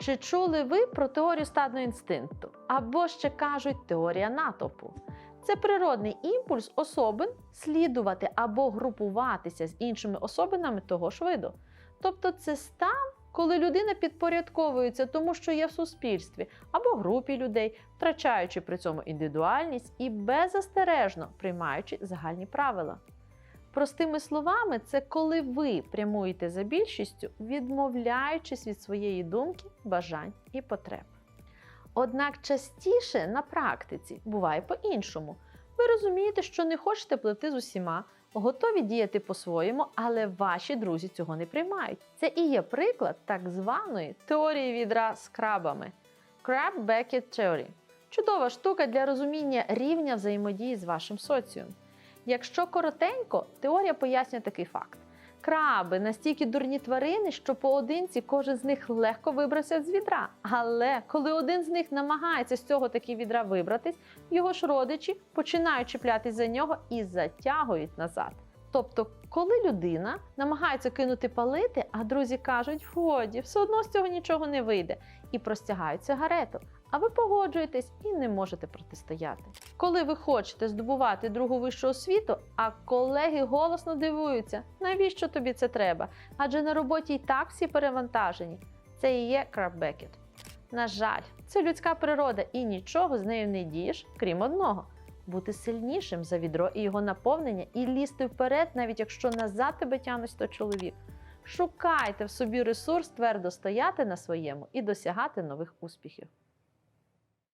Чи чули ви про теорію стадного інстинкту? Або ще кажуть теорія натовпу? Це природний імпульс особин слідувати або групуватися з іншими особинами того ж виду. Тобто це стан, коли людина підпорядковується тому, що є в суспільстві або групі людей, втрачаючи при цьому індивідуальність і беззастережно приймаючи загальні правила. Простими словами, це коли ви прямуєте за більшістю, відмовляючись від своєї думки, бажань і потреб. Однак частіше на практиці буває по-іншому. Ви розумієте, що не хочете плити з усіма, готові діяти по-своєму, але ваші друзі цього не приймають. Це і є приклад так званої теорії відра з крабами Crab Bucket Theory. Чудова штука для розуміння рівня взаємодії з вашим соціумом. Якщо коротенько, теорія пояснює такий факт. Краби настільки дурні тварини, що поодинці кожен з них легко вибрався з відра. Але коли один з них намагається з цього таки відра вибратись, його ж родичі починають чіплятись за нього і затягують назад. Тобто, коли людина намагається кинути палити, а друзі кажуть, годі, все одно з цього нічого не вийде, і простягають сигарету. А ви погоджуєтесь і не можете протистояти. Коли ви хочете здобувати другу вищу освіту, а колеги голосно дивуються, навіщо тобі це треба? Адже на роботі і так всі перевантажені. Це і є краббекет. На жаль, це людська природа, і нічого з нею не дієш, крім одного бути сильнішим за відро і його наповнення, і лізти вперед, навіть якщо назад тебе тянуть 100 чоловік. Шукайте в собі ресурс твердо стояти на своєму і досягати нових успіхів.